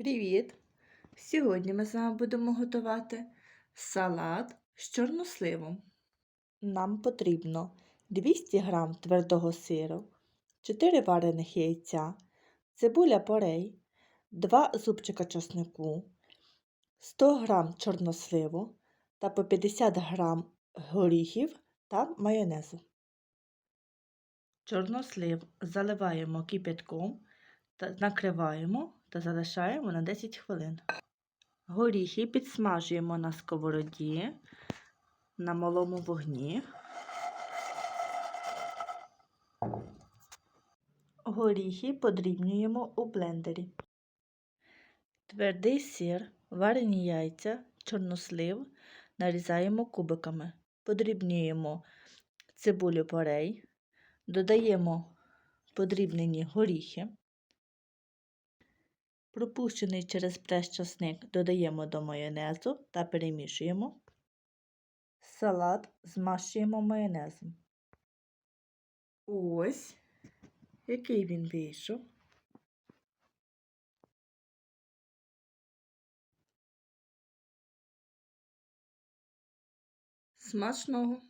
Привіт! Сьогодні ми з вами будемо готувати салат з чорносливом. Нам потрібно 200 г твердого сиру, 4 варених яйця, цибуля порей, 2 зубчика чеснику, 100 г чорносливу та по 50 г горіхів та майонезу. Чорнослив заливаємо кипятком та накриваємо та залишаємо на 10 хвилин. Горіхи підсмажуємо на сковороді на малому вогні. Горіхи подрібнюємо у блендері. Твердий сир, варені яйця, чорнослив нарізаємо кубиками. Подрібнюємо цибулю порей, додаємо подрібнені горіхи. Пропущений через прес часник додаємо до майонезу та перемішуємо. Салат змащуємо майонезом. Ось, який він вийшов. Смачного!